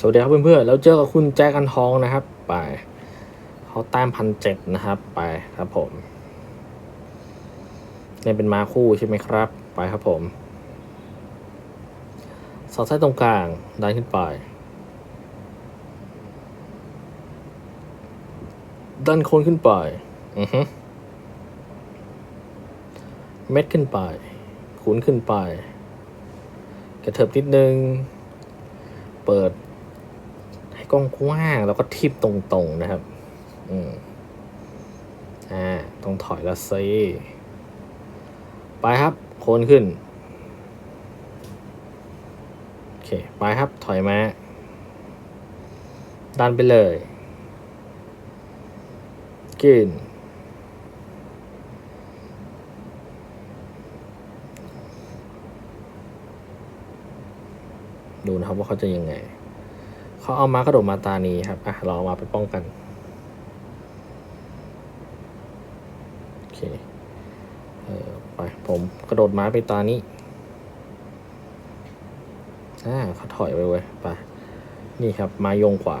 สวัสดีครับเพื่อนๆแล้วเจอกับคุณแจ็คกันทองนะครับ ไปเขาแต้มพันเจ็ดนะครับ ไปครับผมเนี่ยเป็นมาคู่ใช่ไหมครับ ไปครับผมสอดไส้ตรงกลางดันขึ้นไปดันโคนขึ้นไปอือฮึเม็ดขึ้นไปขุนขึ้นไป กระเถิบนิดนึง เปิด กล้องกว้างแล้วก็ทิปตรงๆนะครับ อืมอ่าต้องถอยละซิไปครับ โคนขึ้น โอเค ไปครับ ถอยมา ดันไปเลย กิน ดูนะครับว่าเขาจะยังไง เขาเอาม้ากระโดดมาตานี้ครับ อะ เราเอามาไปป้องกัน โอเค เออไป ผมกระโดดม้าไปตานี้ อ่าเขาถอยไปเว้ย ไป นี่ครับ มายงขวา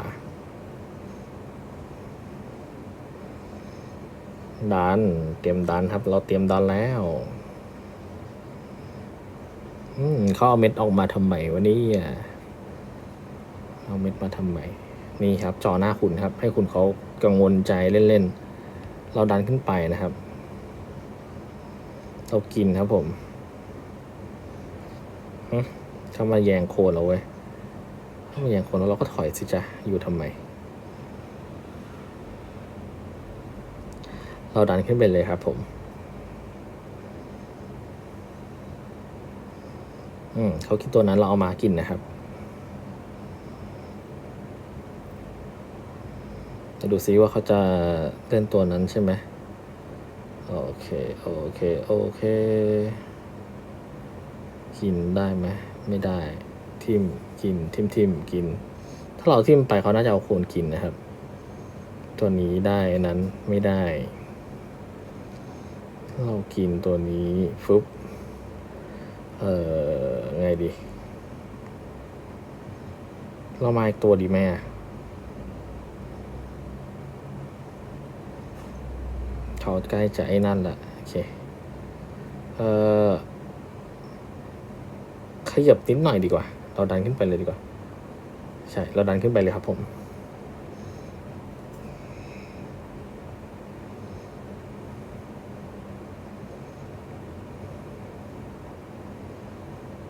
ดัน เตรียมดันครับ เราเตรียมดันแล้วอืมเขาเอาเม็ดออกมาทำไมวะเนี่อะ เอาเม็ดมาทำไมนี่ครับจอหน้าคุณครับ ให้คุณเขากังวลใจเล่นๆ เราดันขึ้นไปนะครับเรากินครับผมหึเข้ามาแยงโคนเราเว้ยเข้ามาแยงโคนแล้วเราก็ถอยสิจ้ะอยู่ทำไม เราดันขึ้นไปเลยครับผม อืมเขาคิดตัวนั้นเราเอามากินนะครับ จะดูซิว่าเขาจะเล่นตัวนั้นใช่ไหมโอเค โอเค โอเค กินได้ไหม ไม่ได้ ทิมกิน ทิมทิมกิน ถ้าเราทิมไปเขาน่าจะเอาโคนกินนะครับ ตัวนี้ได้นั้นไม่ได้ เรากินตัวนี้ฟึบเอ่อ ไงดี เรามาอีกตัวดีไหมอะเขา ใกล้จะไอ้นั่นละโอเค เอ่อ ขยับนิดหน่อยดีกว่า เราดันขึ้นไปเลยดีกว่า ใช่ เราดันขึ้นไปเลยครับผม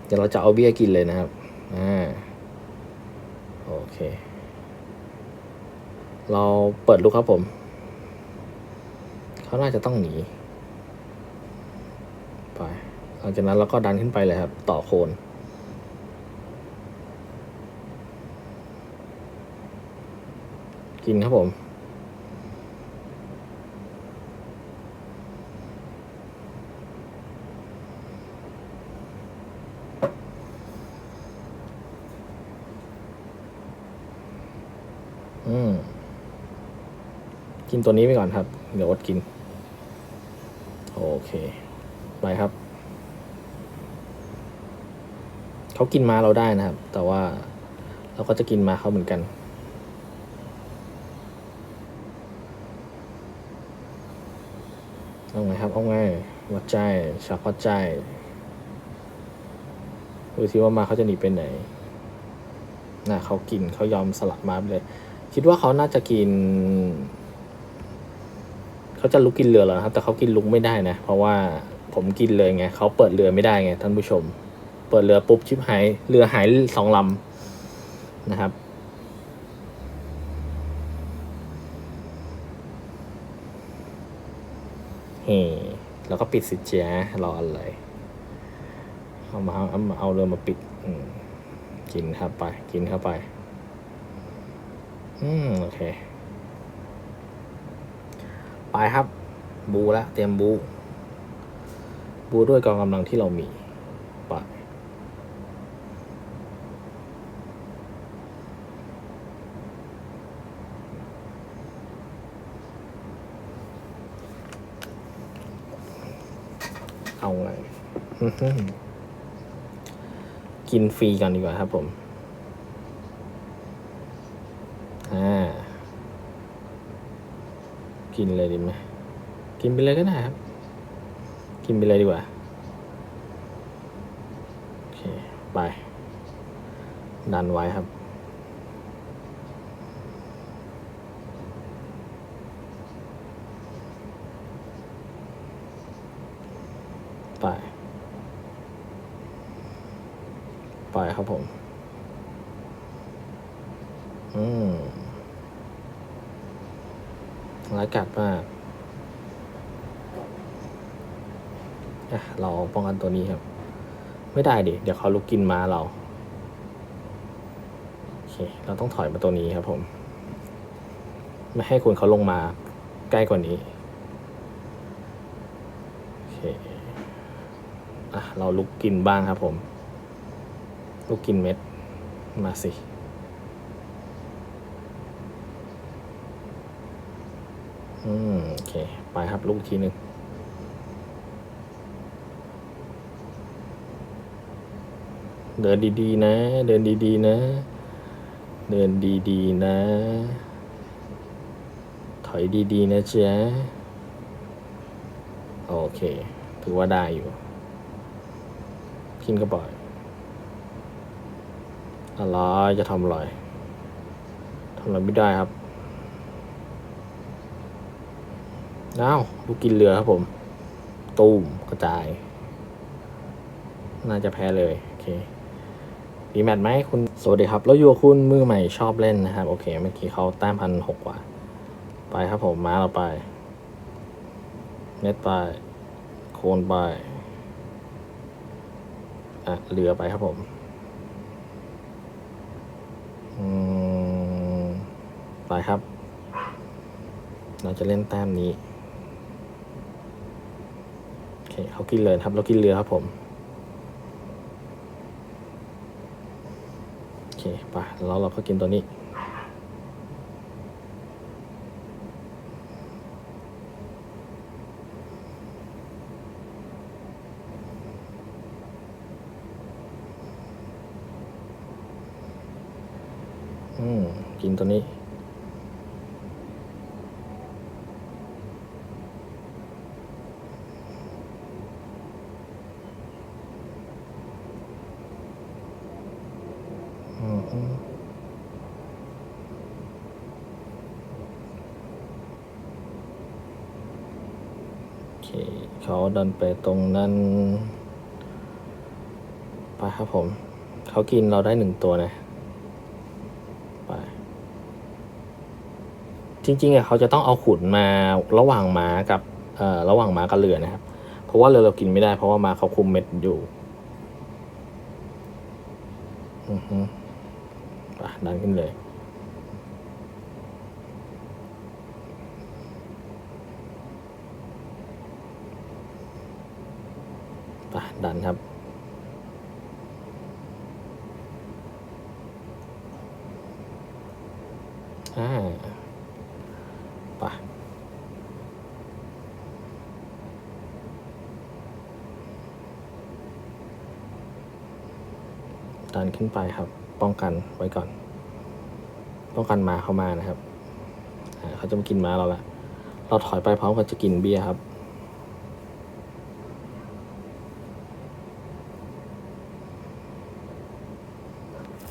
เดี๋ยวเราจะเอาเบี้ยกินเลยนะครับ อ่า โอเค เราเปิดลูกครับผม เขาน่าจะต้องหนี ไป หลังจากนั้นเราก็ดันขึ้นไปเลยครับ ต่อโคน กินครับผมอืมกินตัวนี้ไปก่อนครับ เดี๋ยวอดกิน เค ไปครับ เขากินมาเราได้นะครับ แต่ว่าเราก็จะกินมาเขาเหมือนกัน เอาไงครับ เอาไงวัดใจชักวัดใจดูสิว่ามาเขาจะหนีไปไหนน่ะเขากินเขายอมสลัดมาไปเลย คิดว่าเขาน่าจะกิน เขาจะลุกกินเรือแล้วนะครับ แต่เขากินลุกไม่ได้นะ เพราะว่าผมกินเลยไงเขาเปิดเรือไม่ได้ไงท่านผู้ชม เปิดเรือปุ๊บชิบหายเรือหายสองลำนะครับเฮ้แล้วก็ปิดสิเจ้ารออะไรเอามาเอามาเอาเรือมาปิดอืกินเข้าไป กินเข้าไป อืม โอเค ไปครับ บูแล้วเตรียมบู บูด้วยกองกำลังที่เรามีไปเอาไงกินฟรีกันดีกว่าครับผม อ่า กินเลยดีไหมกินไปเลยก็ได้ครับ กินไปเลยดีกว่า โอเค ไป ดันไว้ครับ ไป ไปครับผม อืม ร้ายกาจมากอะเราป้องกันตัวนี้ครับ ไม่ได้ดิ เดี๋ยวเขาลุกกินมาเรา โอเค เราต้องถอยมาตัวนี้ครับผม ไม่ให้คุณเขาลงมาใกล้กว่านี้ โอเค อะ เราลุกกินบ้างครับผม ลุกกินเม็ด มาสิ อืมโอเค ไปครับลูกทีหนึ่งเดินดีๆนะ เดินดีๆนะ เดินดีๆนะ ถอยดีๆนะเจ๊โอเค ถือว่าได้อยู่กินก็บ่อยอะไรจะทำอะไรทำอะไรไม่ได้ครับ อ้าวลูกกินเรือครับผม ตูมกระจาย น่าจะแพ้เลย โอเคดีแมทไหมคุณ สวัสดีครับ แล้วอยู่กับคุณมือใหม่ชอบเล่นนะครับ โอเค เมื่อกี้เขาแต้มพันหกกว่า ไปครับผมม้าเราไปเม็ดไป โคนไป อะเรือไปครับผม อืม ไปครับ เราจะเล่นแต้มนี้ เคเขากินเลยครับเรากินเรือครับผมโอเคไปแล้วเราก็กินตัวนี้อืมกินตัวนี้ อืมอืมโอเค เขา ดันไปตรงนั้นไปครับผม เขากินเราได้หนึ่งตัวนะไปจริงๆอะเขาจะต้องเอาขุนมาระหว่างม้ากับเอ่อระหว่างม้ากับเรือนะครับ เพราะว่าเรือเรากินไม่ได้เพราะว่าม้าเขาคุมเม็ดอยู่อือฮึไปดันขึ้นเลย ดันครับ อ่าไปดันขึ้นไปครับ ป้องกันไว้ก่อน ป้องกันมาเข้ามานะครับเขาจะมากินมาเราละเราถอยไปพร้อมกับจะกินเบียร์ครับ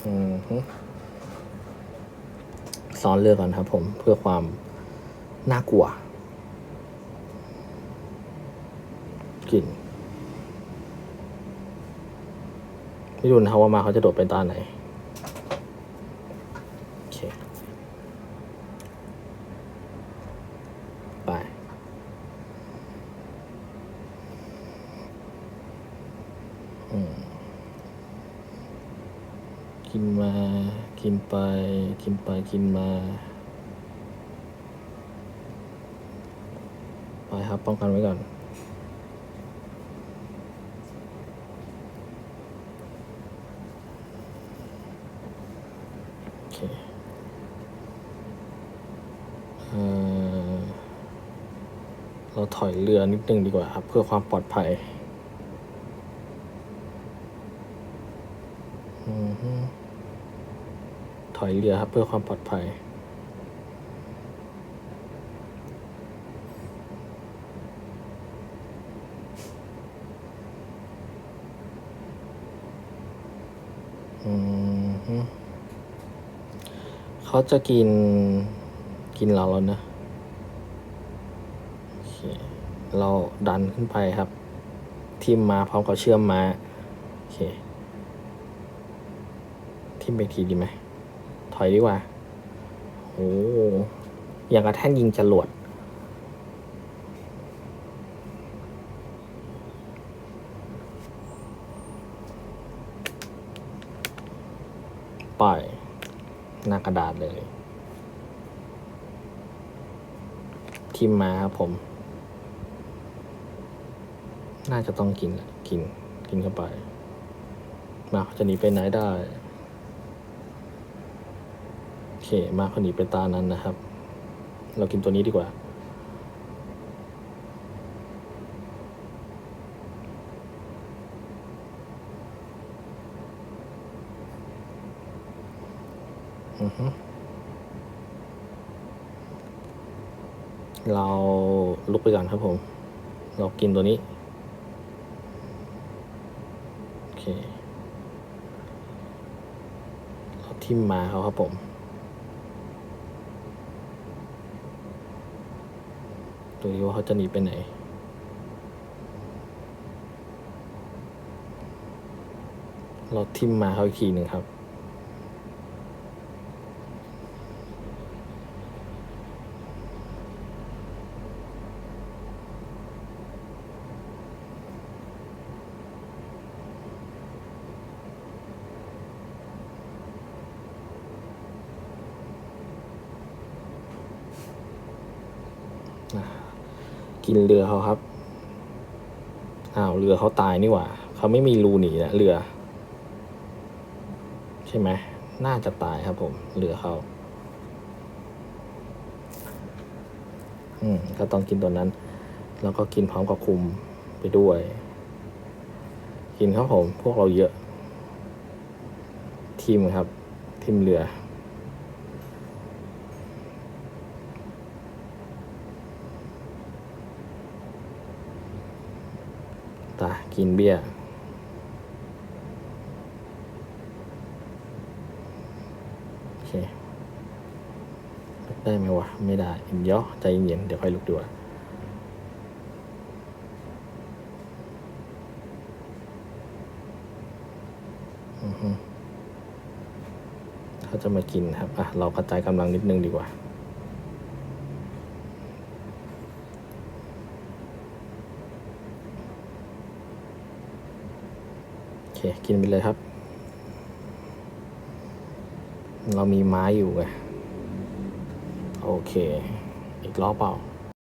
อืมฮึ ซ้อนเรือก่อนครับผมเพื่อความน่ากลัวกลิ่นไม่รู้นะครับว่ามาเขาจะโดดไปตอนไหน โอเค ไป อืม กินมา กินไป กินไปกินมา ไปครับป้องกันไว้ก่อน โอเคเอ่อเราถอยเรือนิดนึงดีกว่าครับ เพื่อความปลอดภัย ถอยเรือครับเพื่อความปลอดภัย เขาจะกินกินเราแล้วนะ เราดันขึ้นไปครับ ทิมมาพร้อมกับเชื่อมมา โอเค ทิมไปทีดีไหม ถอยดีกว่า โอ้อย่างกระแท่นยิงจรวดปล่อยหน้ากระดาษเลย ทิมมาครับผม น่าจะต้องกินกินกินเข้าไป มาเขาจะหนีไปไหนได้ เค มาเขาหนีไปตานั้นนะครับ เรากินตัวนี้ดีกว่า เราลุกไปก่อนครับผม เรากินตัวนี้ โอเค เราทิมมาเขาครับผม ดูดิว่าเขาจะหนีไปไหน เราทิมมาเขาอีกทีหนึ่งครับ กินเรือเขาครับอ้าวเรือเขาตายนี่หว่าเขาไม่มีรูหนีนะเรือ ใช่ไหมน่าจะตายครับผมเรือเขาอืมก็ต้องกินตัวนั้น แล้วก็กินพร้อมกับคุมไปด้วย กินครับผมพวกเราเยอะ ทีมครับ ทีมเรือ ตากินเบี้ยโอเคได้ไหมวะ ไม่ได้เดี๋ยวใจเย็นเดี๋ยวค่อยลุกดีกว่าอือฮึเขาจะมากินครับ อะ เรากระจายกำลังนิดนึงดีกว่า โอเค กินไปเลยครับ เรามีไม้อยู่ไงโอเค อีกรอบเปล่า